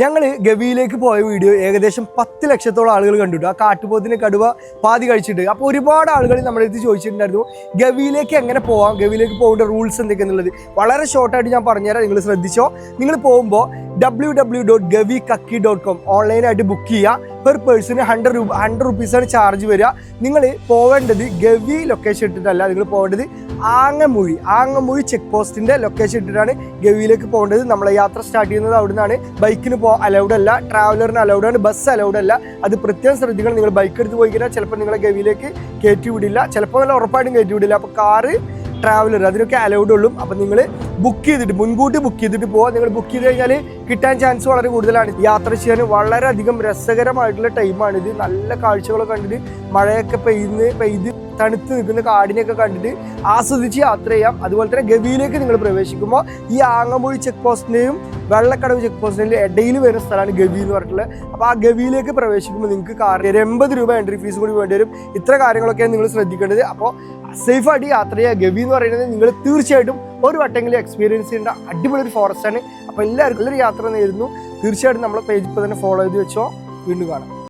ഞങ്ങൾ ഗവിയിലേക്ക് പോയ വീഡിയോ ഏകദേശം പത്ത് ലക്ഷത്തോളം ആളുകൾ കണ്ടിട്ടു ആ കാട്ടുപോത്തിന് കടുവ പാതി കഴിച്ചിട്ട്. അപ്പോൾ ഒരുപാട് ആളുകൾ നമ്മുടെ അടുത്ത് ചോദിച്ചിട്ടുണ്ടായിരുന്നു ഗവിയിലേക്ക് എങ്ങനെ പോവാം? ഗവിയിലേക്ക് പോകേണ്ട റൂൾസ് എന്തൊക്കെയെന്നുള്ളത്. വളരെ ഷോർട്ടായിട്ട് ഞാൻ പറഞ്ഞുതരാം. നിങ്ങൾ ശ്രദ്ധിച്ചോ. നിങ്ങൾ പോകുമ്പോൾ W W dot Gavi Kakki dot com ഓൺലൈനായിട്ട് ബുക്ക് ചെയ്യുക പെർ പേഴ്സണ് ഹൺഡ്രഡ് രൂപ ഹൺഡ്രഡ് റുപ്പീസാണ് ചാർജ് വരിക. നിങ്ങൾ പോവേണ്ടത് ഗവി ലൊക്കേഷൻ ഇട്ടിട്ടല്ല. നിങ്ങൾ പോകേണ്ടത് ആങ്ങമൂഴി ആങ്ങമൂഴി ചെക്ക് പോസ്റ്റിന്റെ ലൊക്കേഷൻ ഇട്ടിട്ടാണ് ഗവിയിലേക്ക് പോകേണ്ടത്. നമ്മളെ യാത്ര സ്റ്റാർട്ട് ചെയ്യുന്നത് അവിടെ നിന്നാണ് ബൈക്കിന് പോ അലൗഡ് അല്ല. ട്രാവലറിന് അലൗഡ് ആണ്. ബസ് അലൗഡ് അല്ല. അത് പ്രത്യേകം ശ്രദ്ധിക്കണം. നിങ്ങൾ ബൈക്ക് എടുത്ത് പോയി കഴിഞ്ഞാൽ ചിലപ്പോൾ നിങ്ങളെ ഗവിയിലേക്ക് കയറ്റി വിടില്ല. ചിലപ്പോൾ നല്ല ഉറപ്പായിട്ടും കയറ്റി വിടില്ല. അപ്പോൾ കാറ് ട്രാവലർ അതിനൊക്കെ അലൗഡ് ഉള്ളൂ. അപ്പം നിങ്ങൾ ബുക്ക് ചെയ്തിട്ട് മുൻകൂട്ടി ബുക്ക് ചെയ്തിട്ട് പോവാം നിങ്ങൾ ബുക്ക് ചെയ്ത് കഴിഞ്ഞാൽ കിട്ടാൻ ചാൻസ് വളരെ കൂടുതലാണ്. യാത്ര ചെയ്യാൻ വളരെയധികം രസകരമായിട്ടുള്ള ടൈമാണ് ഇത്. നല്ല കാഴ്ചകളൊക്കെ കണ്ടിട്ട് മഴയൊക്കെ പെയ്യുന്ന പെയ്ത് തണുത്ത് നിൽക്കുന്ന കാടിനെയൊക്കെ കണ്ടിട്ട് ആസ്വദിച്ച് യാത്ര ചെയ്യാം. അതുപോലെ തന്നെ ഗവിയിലേക്ക് നിങ്ങൾ പ്രവേശിക്കുമ്പോൾ ഈ ആങ്ങമൊഴി ചെക്ക് പോസ്റ്റിന്റെയും വെള്ളക്കടവ് ചെക്ക് പോസ്റ്റിന്റെയും ഇടയിൽ വരുന്ന സ്ഥലമാണ് ഗവി എന്ന് പറഞ്ഞിട്ടുള്ളത്. അപ്പോൾ ആ ഗവിയിലേക്ക് പ്രവേശിക്കുമ്പോൾ നിങ്ങൾക്ക് കാർ എൺപത് രൂപ എൻട്രി ഫീസ് കൂടി വേണ്ടി വരും. ഇത്ര കാര്യങ്ങളൊക്കെയാണ് നിങ്ങൾ ശ്രദ്ധിക്കേണ്ടത്. അപ്പോൾ സേഫായിട്ട് യാത്ര ചെയ്യുക. ഗവി എന്ന് പറയുന്നത് നിങ്ങൾ തീർച്ചയായിട്ടും ഒരു വട്ടെങ്കിലും എക്സ്പീരിയൻസ് ചെയ്യേണ്ട അടിപൊളി ഒരു ഫോറസ്റ്റ് ആണ്. അപ്പോൾ എല്ലാവർക്കും നല്ലൊരു യാത്ര നേരുന്നു തീർച്ചയായിട്ടും നമ്മളെ പേജ് ഇപ്പോൾ തന്നെ ഫോളോ ചെയ്ത് വെച്ചോ. വീണ്ടും കാണാം.